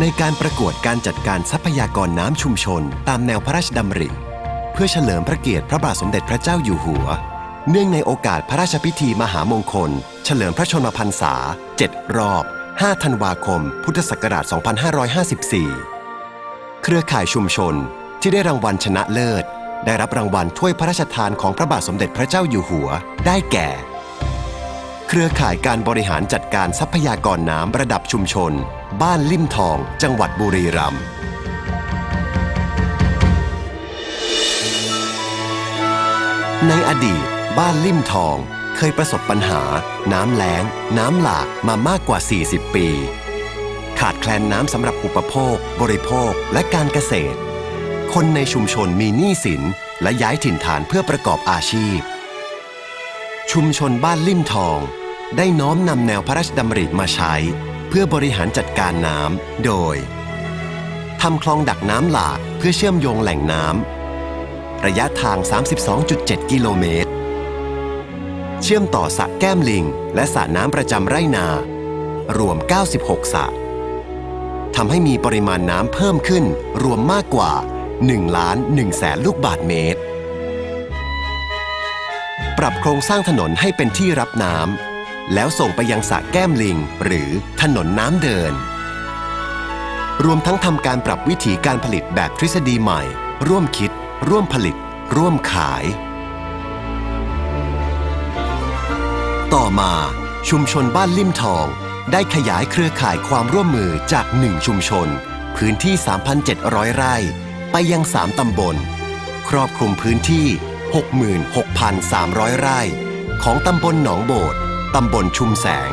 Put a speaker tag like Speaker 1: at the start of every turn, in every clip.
Speaker 1: ในการประกวดการจัดการทรัพยากรน้ำชุมชน ตามแนวพระราชดำริ เพื่อเฉลิมพระเกียรติพระบาทสมเด็จพระเจ้าอยู่หัว เนื่องในโอกาสพระราชพิธีมหามงคล เฉลิมพระชนมพรรษา 7 รอบ 5 ธันวาคม พุทธศักราช 2554 เครือข่ายชุมชนที่ได้รางวัลชนะเลิศ ได้รับรางวัลถ้วยพระราชทานของพระบาทสมเด็จพระเจ้าอยู่หัว ได้แก่ เครือข่ายการบริหารจัดการทรัพยากรน้ำระดับชุมชน บ้านลิ่มทอง จังหวัดบุรีรัมย์ในอดีต บ้านลิ่มทองเคยประสบปัญหา น้ำแล้ง น้ำหลากมามากกว่า 40 ปี ขาดแคลนน้ำสำหรับอุปโภค บริโภคและการเกษตร คนในชุมชนมีหนี้สินและย้ายถิ่นฐานเพื่อประกอบอาชีพ ชุมชนบ้านลิ่มทอง ได้น้อมนำแนวพระราชดำริมาใช้ เพื่อบริหารจัดการน้ำโดยทำคลองดักน้ำหลากเพื่อเชื่อมโยงแหล่งน้ำระยะทาง 32.7 กิโลเมตร เชื่อมต่อสระแก้มลิง และสระน้ำประจำไร่นา รวม 96สระทำให้มีปริมาณน้ำเพิ่มขึ้นรวมมากกว่า1ล้าน1แสนลูกบาทเมตร ปรับโครงสร้างถนนให้เป็นที่รับน้ำ แล้วส่งไปยังสระแก้มลิง หรือถนนน้ำเดิน รวมทั้งทำการปรับวิธีการผลิตแบบทฤษฎีใหม่ ร่วมคิด ร่วมผลิต ร่วมขาย ต่อมาชุมชนบ้านลิ่มทอง ได้ขยายเครือข่ายความร่วมมือจาก 1 ชุมชน พื้นที่ 3,700 ไร่ ไปยัง 3 ตำบล ครอบคลุมพื้นที่ 66,300 ไร่ ของตำบลหนองโบด ตำบลชุมแสง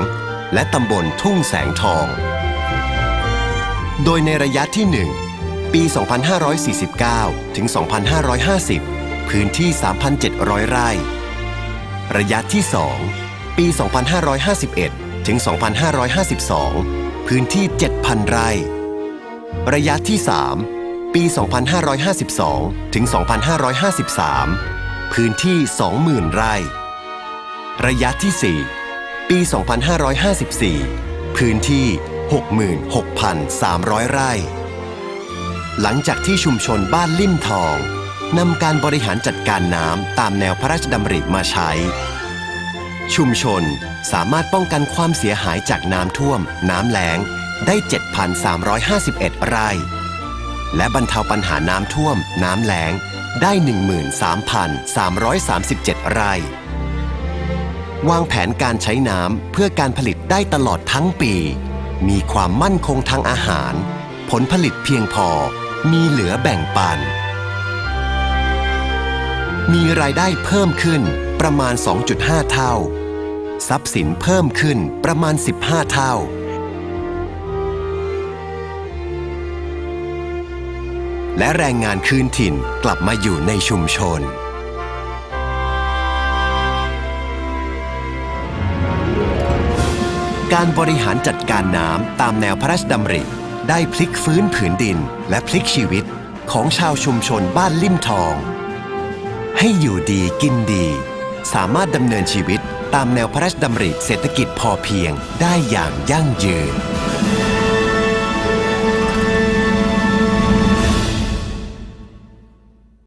Speaker 1: และตำบลทุ่งแสงทอง โดยในระยะที่ 1 ปี 2549 ถึง 2550 พื้นที่ 3,700 ไร่ ระยะที่ 2 ปี 2551 ถึง 2552 พื้นที่ 7,000 ไร่ ระยะที่ 3 ปี 2552 ถึง 2553 พื้นที่ 20,000 ไร่ ระยะที่ 4 ปี 2554 พื้นที่ 66,300 ไร่ หลังจากที่ชุมชนบ้านลิ่มทองนำการบริหารจัดการน้ำตามแนวพระราชดำริมาใช้ ชุมชนสามารถป้องกันความเสียหายจากน้ำท่วม น้ำแล้งได้ 7,351 ไร่ และบรรเทาปัญหาน้ำท่วม น้ำแล้งได้ 13,337 ไร่ วางแผนการใช้น้ำเพื่อการผลิตได้ตลอดทั้งปี มีความมั่นคงทางอาหาร ผลผลิตเพียงพอ มีเหลือแบ่งปัน มีรายได้เพิ่มขึ้นประมาณ 2.5 เท่า ทรัพย์สินเพิ่มขึ้นประมาณ 15 เท่าและแรงงานคืนถิ่นกลับมาอยู่ในชุมชน การบริหารจัดการน้ำตามแนวพระราชดำริ ได้พลิกฟื้นผืนดินและพลิกชีวิตของชาวชุมชนบ้านลิ่มทอง ให้อยู่ดีกินดี สามารถดำเนินชีวิตตามแนวพระราชดำริเศรษฐกิจพอเพียงได้อย่างยั่งยืน